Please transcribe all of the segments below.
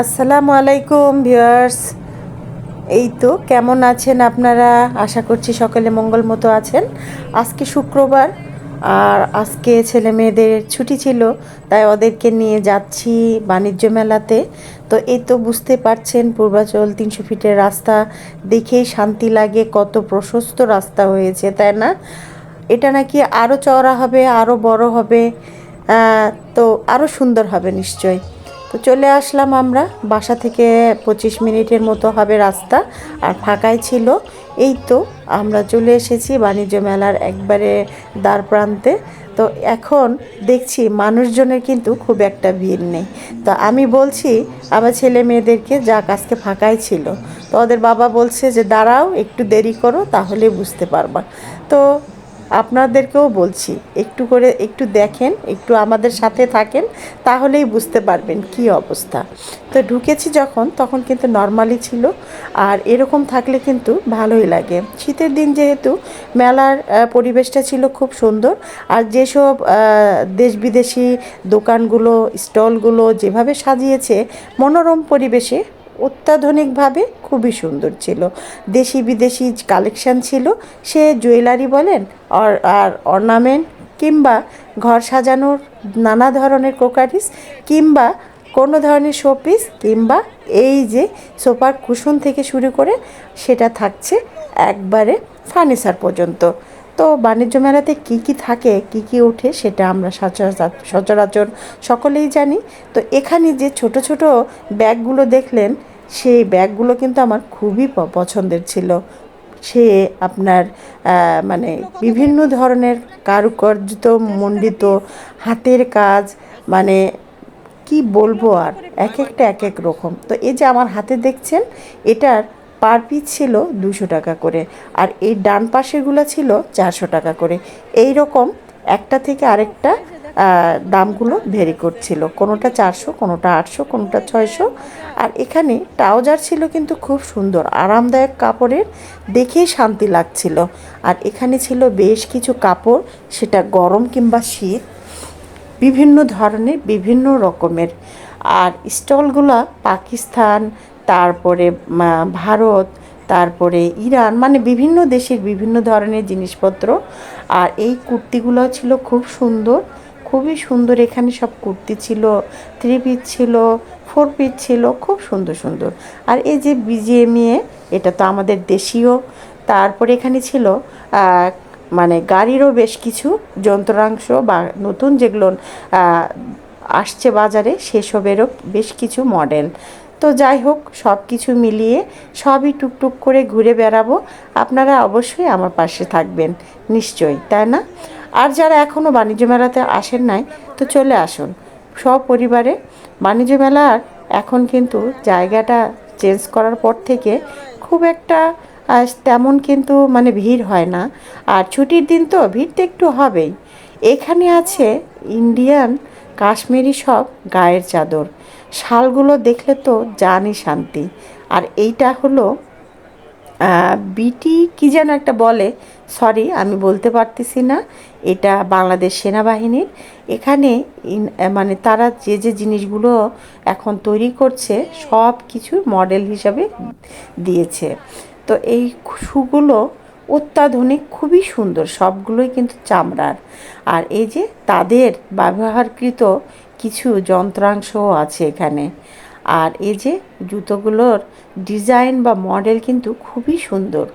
আসসালামু আলাইকুম, ভিউয়ার্স। এই তো, কেমন আছেন আপনারা? আশা করছি সকলে মঙ্গল মতো আছেন। আজকে শুক্রবার, আর আজকে ছেলে মেয়েদের ছুটি ছিল, তাই ওদেরকে নিয়ে যাচ্ছি বাণিজ্য মেলাতে। তো এই তো বুঝতে পারছেন, পূর্বাচল তিনশো ফিটের রাস্তা দেখেই শান্তি লাগে, কত প্রশস্ত রাস্তা হয়েছে, তাই না? এটা নাকি আরও চওড়া হবে আরও বড় হবে তো আরও সুন্দর হবে নিশ্চয়ই। তো চলে আসলাম আমরা। বাসা থেকে পঁচিশ মিনিটের মতো হবে রাস্তা, আর ফাঁকাই ছিল। এই তো আমরা চলে এসেছি বাণিজ্য মেলার একবারে দ্বার প্রান্তে। তো এখন দেখছি মানুষজনের কিন্তু খুব একটা ভিড় নেই। তো আমি বলছি, আমার ছেলে মেয়েদেরকে যাক, আজকে ফাঁকাই ছিল। তো ওদের বাবা বলছে যে, দাঁড়াও, একটু দেরি করো, তাহলে বুঝতে পারবা। তো আপনাদেরকেও বলছি, একটু করে একটু দেখেন, একটু আমাদের সাথে থাকেন, তাহলেই বুঝতে পারবেন কি অবস্থা। তো ঢুকেছি যখন, তখন কিন্তু নর্মালি ছিল, আর এরকম থাকলে কিন্তু ভালোই লাগে। শীতের দিন যেহেতু, মেলার পরিবেশটা ছিল খুব সুন্দর, আর যেসব দেশ বিদেশি দোকানগুলো, স্টলগুলো যেভাবে সাজিয়েছে, মনোরম পরিবেশে অত্যাধুনিকভাবে খুবই সুন্দর ছিল। দেশি বিদেশি কালেকশন ছিল। সে জুয়েলারি বলেন আর অর্নামেন্ট কিংবা ঘর সাজানোর নানা ধরনের কোকারিস কিংবা কোনো ধরনের শোপিস কিংবা এই যে সোফার কুশন থেকে শুরু করে সেটা থাকছে একবারে ফার্নিচার পর্যন্ত। তো বাণিজ্য মেলাতে কি কি থাকে, কি কি ওঠে সেটা আমরা সচরাচর সকলেই জানি। তো এখানে যে ছোট ছোট ব্যাগগুলো দেখলেন সেই ব্যাগগুলো কিন্তু আমার খুবই পছন্দের ছিল। সে আপনার মানে বিভিন্ন ধরনের কারুকার্যিত মণ্ডিত হাতের কাজ মানে কি বলব আর, এক একটা, এক এক রকম। তো এই যে আমার হাতে দেখছেন, এটার পার পিস ছিল দুশো টাকা করে আর এই ডান পাশেগুলো ছিল চারশো টাকা করে। এই রকম একটা থেকে আরেকটা দামগুলো ভেরি করছিল। কোনোটা চারশো, কোনোটা আটশো, কোনোটা ছয়শো। আর এখানে ট্রাউজার ছিল কিন্তু খুব সুন্দর, আরামদায়ক কাপড়ের, দেখেই শান্তি লাগছিল। আর এখানে ছিল বেশ কিছু কাপড়, সেটা গরম কিংবা শীত, বিভিন্ন ধরনের, বিভিন্ন রকমের। আর স্টলগুলো পাকিস্তান, তারপরে ভারত, তারপরে ইরান মানে বিভিন্ন দেশের বিভিন্ন ধরনের জিনিসপত্র। আর এই কুর্তিগুলো ছিল খুব সুন্দর। খুবই সুন্দর এখানে সব কুর্তি ছিল থ্রি পিস ছিল ফোর পিস ছিল, খুব সুন্দর সুন্দর। আর এই যে বিজিএমইএ এটা তো আমাদের দেশীয়, তারপরে এখানে ছিল মানে গাড়িরও বেশ কিছু যন্ত্রাংশ বা নতুন যেগুলো আসছে বাজারে, সেসবেরও বেশ কিছু মডেল তো যাই হোক, সব কিছু মিলিয়ে সবই টুকটুক করে ঘুরে বেড়াবো। আপনারা অবশ্যই আমার পাশে থাকবেন, নিশ্চয়ই, তাই না? আর যারা এখনও বাণিজ্য মেলাতে আসেন নাই, তো চলে আসুন। সপরিবারে বাণিজ্য মেলার এখন কিন্তু জায়গাটা চেঞ্জ করার পর থেকে খুব একটা তেমন কিন্তু মানে ভিড় হয় না। আর ছুটির দিন তো ভিড় তো একটু হবেই। এখানে আছে ইন্ডিয়ান কাশ্মীরি সব গায়ের চাদর। শালগুলো দেখলে তো জানি শান্তি। আর এইটা হলো বিটি কি যেন একটা বলে? সরি আমি বলতে পারতেছি না। এটা বাংলাদেশ সেনাবাহিনীর। এখানে মানে তারা যে যে জিনিসগুলো এখন তৈরি করছে, সব কিছু মডেল হিসাবে দিয়েছে। তো এই শুগুলো অত্যাধুনিক, খুবই সুন্দর, সবগুলোই কিন্তু চামড়ার। আর এই যে তাদের ব্যবহারকৃত কিছু যন্ত্রাংশও আছে এখানে। আর এই যে জুতোগুলোর ডিজাইন বা মডেল কিন্তু খুবই সুন্দর,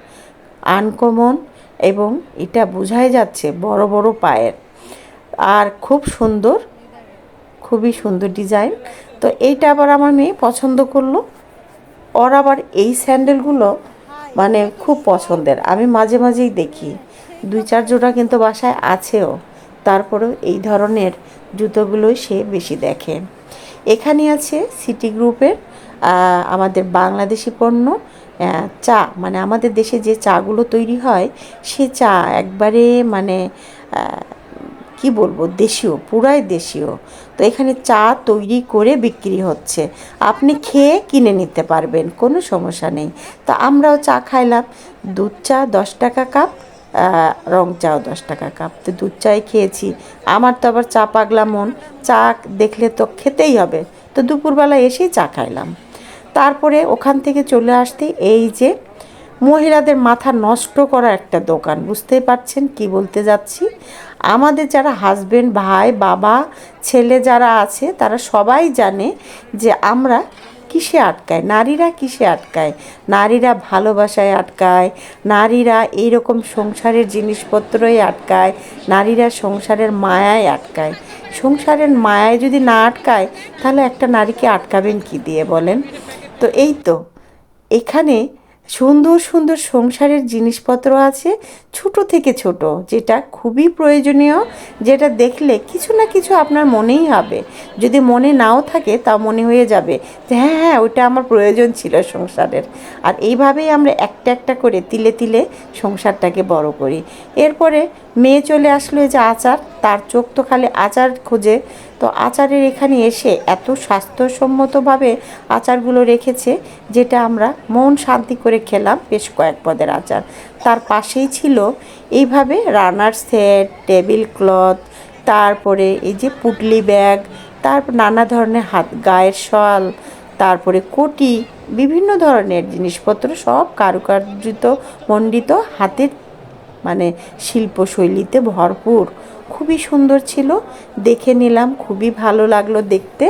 আনকমন এবং এটা বোঝাই যাচ্ছে বড় বড় পায়ের। আর খুব সুন্দর, খুবই সুন্দর ডিজাইন। তো এইটা আবার আমার মেয়ে পছন্দ করল। ওর আবার এই স্যান্ডেলগুলো মানে খুব পছন্দের। আমি মাঝে মাঝেই দেখি। দুই চার জোড়া কিন্তু বাসায় আছেও। তারপরেও এই ধরনের জুতোগুলোই সে বেশি দেখে। এখানে আছে সিটি গ্রুপের আমাদের বাংলাদেশি পণ্য চা মানে আমাদের দেশে যে চাগুলো তৈরি হয়, সে চা একবারে মানে কি বলব, দেশীয়, পুরাই দেশীয়। তো এখানে চা তৈরি করে বিক্রি হচ্ছে। আপনি খেয়ে কিনে নিতে পারবেন, কোনো সমস্যা নেই। তো আমরাও চা খাইলাম। দুধ চা দশ টাকা কাপ রং চাও, দশ টাকা কাপ। তো দুধ চাই খেয়েছি। আমার তো আবার চা পাগলা মন। চা দেখলে তো খেতেই হবে। তো দুপুরবেলা এসেই চা খাইলাম। তারপরে ওখান থেকে চলে আসতে এই যে মহিলাদের মাথা নষ্ট করা একটা দোকান। বুঝতেই পারছেন কি বলতে যাচ্ছি? আমাদের যারা হাজবেন্ড ভাই, বাবা, ছেলে যারা আছে, তারা সবাই জানে যে আমরা কিসে আটকায়? নারীরা কিসে আটকায়? নারীরা ভালোবাসায় আটকায়, নারীরা এই রকম সংসারের জিনিসপত্রই আটকায়, নারীরা সংসারের মায়ায় আটকায়। সংসারের মায়ায় যদি না আটকায়, তাহলে একটা নারীকে আটকাবেন কি দিয়ে বলেন? তো এই তো, এখানে সুন্দর সুন্দর সংসারের জিনিসপত্র আছে, ছোট থেকে ছোট, যেটা খুবই প্রয়োজনীয়, যেটা দেখলে কিছু না কিছু আপনার মনেই হবে। যদি মনে নাও থাকে, তা মনে হয়ে যাবে যে হ্যাঁ হ্যাঁ ওইটা আমার প্রয়োজন ছিল সংসারের। আর এইভাবেই আমরা একটা একটা করে তিলে তিলে সংসারটাকে বড় করি। এরপরে মেয়ে চলে আসলো যে আচার, তার চোখ তো খালি আচার খোঁজে। তো আচারের এখানে এসে এত স্বাস্থ্যসম্মতভাবে আচারগুলো রেখেছে, যেটা আমরা মন শান্তি করে খেলাম বেশ কয়েক পদের আচার। তার পাশেই ছিল এইভাবে রানার সেট টেবিল ক্লথ তারপরে এই যে পুটলি ব্যাগ তারপর নানা ধরনের হাত, গায়ের শল, তারপরে কোটি, বিভিন্ন ধরনের জিনিসপত্র সব কারুকার্যিত, মণ্ডিত হাতের মানে শিল্পশৈলীতে ভরপুর। খুবই সুন্দর ছিল, দেখে নিলাম, খুবই ভালো লাগল দেখতে।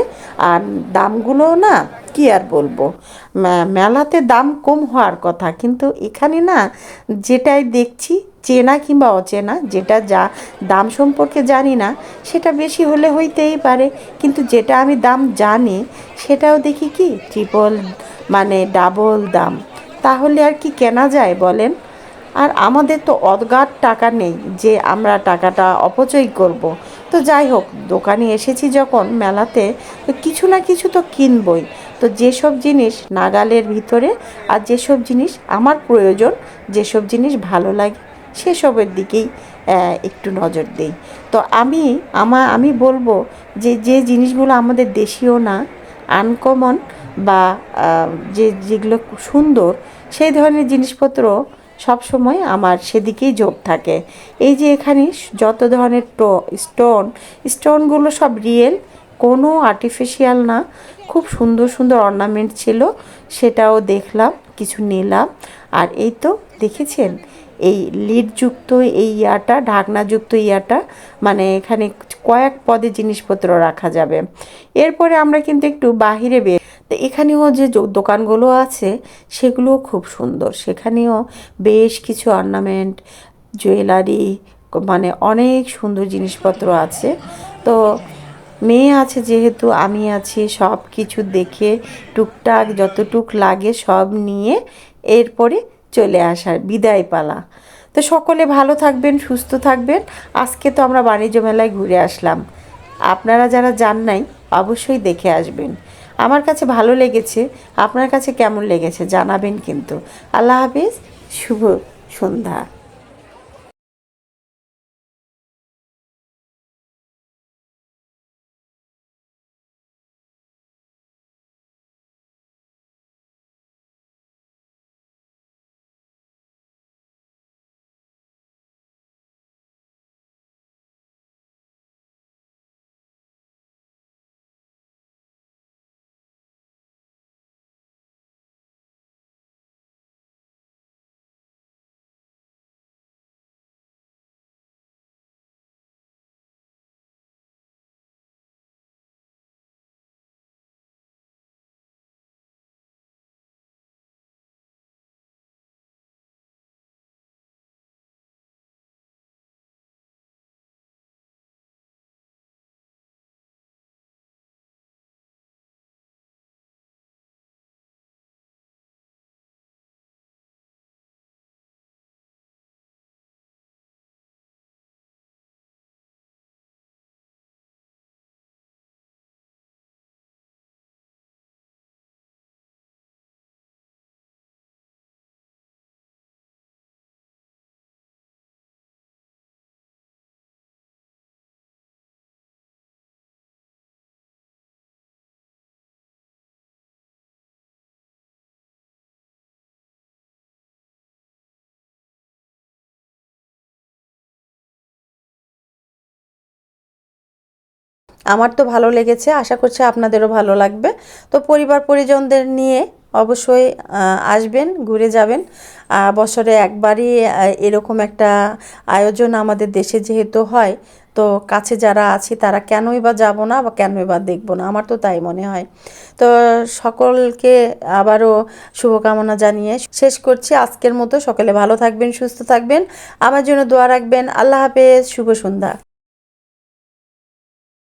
আর দামগুলো না, কি আর বলব? মেলাতে দাম কম হওয়ার কথা, কিন্তু এখানে না, যেটাই দেখছি, চেনা কিংবা অচেনা, যেটা যা দাম সম্পর্কে জানি না, সেটা বেশি হলে হইতেই পারে। কিন্তু যেটা আমি দাম জানি, সেটাও দেখি কি? ট্রিপল মানে ডাবল দাম। তাহলে আর কি কেনা যায় বলেন? আর আমাদের তো অদগাট টাকা নেই যে আমরা টাকাটা অপচয় করব। তো যাই হোক, দোকানে এসেছি যখন মেলাতে, তো কিছু না কিছু তো কিনবই তো যেসব জিনিস নাগালের ভিতরে আর যেসব জিনিস আমার প্রয়োজন, যেসব জিনিস ভালো লাগে, সেসবের দিকেই একটু নজর দেই তো আমি, আমা, আমি বলব যে যে জিনিসগুলো আমাদের দেশীয় না আনকমন বা যে, যেগুলো সুন্দর, সেই ধরনের জিনিসপত্র সব সময় আমার সেদিকেই যোগ থাকে। এই যে এখানে যত ধরনের টো, স্টোন, স্টোনগুলো সব রিয়েল, কোনো আর্টিফিশিয়াল না। খুব সুন্দর সুন্দর অর্নামেন্ট ছিল, সেটাও দেখলাম, কিছু নিলাম। আর এই তো দেখেছেন, এই লিডযুক্ত এই ইয়াটা, ঢাকনাযুক্ত ইয়াটা মানে এখানে কয়েক পদে জিনিসপত্র রাখা যাবে। এরপরে আমরা কিন্তু একটু বাহিরে বের তো এখানেও যে দোকানগুলো আছে, সেগুলোও খুব সুন্দর। সেখানেও বেশ কিছু অর্নামেন্ট জুয়েলারি মানে অনেক সুন্দর জিনিসপত্র আছে। তো মেয়ে আছে যেহেতু, আমি আছি সব কিছু দেখে টুকটাক যতটুক লাগে সব নিয়ে এরপরে চলে আসার বিদায় পালা তো সকলে ভালো থাকবেন, সুস্থ থাকবেন। আজকে তো আমরা বাণিজ্য মেলায় ঘুরে আসলাম। আপনারা যারা যান নাই, অবশ্যই দেখে আসবেন। আমার কাছে ভালো লেগেছে আপনার কাছে কেমন লেগেছে জানাবেন কিন্তু। আল্লাহ হাফিজ শুভ সন্ধ্যা। আমার তো ভালো লেগেছে, আশা করছি আপনাদেরও ভালো লাগবে। তো পরিবার পরিজনদের নিয়ে অবশ্যই আসবেন, ঘুরে যাবেন। বছরে একবারই এরকম একটা আয়োজন আমাদের দেশে যেহেতু হয়, তো কাছে যারা আছি তারা কেনই বা যাব না বা কেনই বা দেখব না? আমার তো তাই মনে হয়। তো সকলকে আবারও শুভকামনা জানিয়ে শেষ করছি। আজকের মতো সকলে ভালো থাকবেন, সুস্থ থাকবেন। আমার জন্য দোয়া রাখবেন। আল্লাহ হাফেজ। শুভ সন্ধ্যা।